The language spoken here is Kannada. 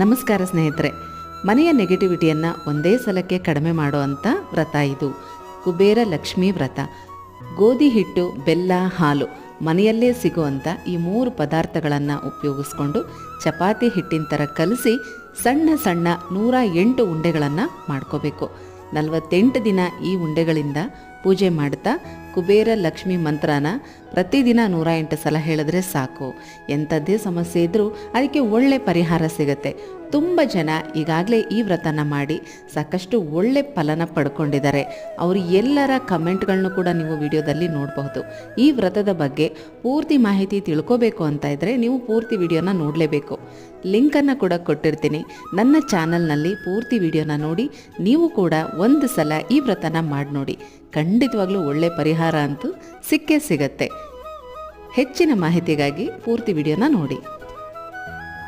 ನಮಸ್ಕಾರ ಸ್ನೇಹಿತರೆ, ಮನೆಯ ನೆಗೆಟಿವಿಟಿಯನ್ನು ಒಂದೇ ಸಲಕ್ಕೆ ಕಡಿಮೆ ಮಾಡುವಂಥ ವ್ರತ ಇದು. ಕುಬೇರ ಲಕ್ಷ್ಮೀ ವ್ರತ. ಗೋಧಿ ಹಿಟ್ಟು, ಬೆಲ್ಲ, ಹಾಲು ಮನೆಯಲ್ಲೇ ಸಿಗುವಂಥ ಈ ಮೂರು ಪದಾರ್ಥಗಳನ್ನು ಉಪಯೋಗಿಸ್ಕೊಂಡು ಚಪಾತಿ ಹಿಟ್ಟಿನ ಥರ ಕಲಸಿ ಸಣ್ಣ ಸಣ್ಣ ನೂರ ಎಂಟು ಉಂಡೆಗಳನ್ನು ಮಾಡ್ಕೋಬೇಕು. ನಲವತ್ತೆಂಟು ದಿನ ಈ ಉಂಡೆಗಳಿಂದ ಪೂಜೆ ಮಾಡ್ತಾ ಕುಬೇರ ಲಕ್ಷ್ಮಿ ಮಂತ್ರನ ಪ್ರತಿದಿನ ನೂರ ಎಂಟು ಸಲ ಹೇಳಿದ್ರೆ ಸಾಕು. ಎಂಥದ್ದೇ ಸಮಸ್ಯೆ ಇದ್ದರೂ ಅದಕ್ಕೆ ಒಳ್ಳೆ ಪರಿಹಾರ ಸಿಗುತ್ತೆ. ತುಂಬ ಜನ ಈಗಾಗಲೇ ಈ ವ್ರತನ ಮಾಡಿ ಸಾಕಷ್ಟು ಒಳ್ಳೆ ಫಲನ ಪಡ್ಕೊಂಡಿದ್ದಾರೆ. ಅವರು ಎಲ್ಲರ ಕಮೆಂಟ್ಗಳನ್ನು ಕೂಡ ನೀವು ವಿಡಿಯೋದಲ್ಲಿ ನೋಡಬಹುದು. ಈ ವ್ರತದ ಬಗ್ಗೆ ಪೂರ್ತಿ ಮಾಹಿತಿ ತಿಳ್ಕೋಬೇಕು ಅಂತ ಇದ್ದರೆ ನೀವು ಪೂರ್ತಿ ವಿಡಿಯೋನ ನೋಡಲೇಬೇಕು. ಲಿಂಕನ್ನು ಕೂಡ ಕೊಟ್ಟಿರ್ತೀನಿ. ನನ್ನ ಚಾನಲ್ನಲ್ಲಿ ಪೂರ್ತಿ ವಿಡಿಯೋನ ನೋಡಿ ನೀವು ಕೂಡ ಒಂದು ಸಲ ಈ ವ್ರತನ ಮಾಡಿ ನೋಡಿ ಖಂಡಿತವಾಗ್ಲೂ ಒಳ್ಳೆ ಪರಿಹಾರ ಅಂತೂ ಸಿಕ್ಕೇ ಸಿಗತ್ತೆ. ಹೆಚ್ಚಿನ ಮಾಹಿತಿಗಾಗಿ ಪೂರ್ತಿ ವಿಡಿಯೋನ ನೋಡಿ.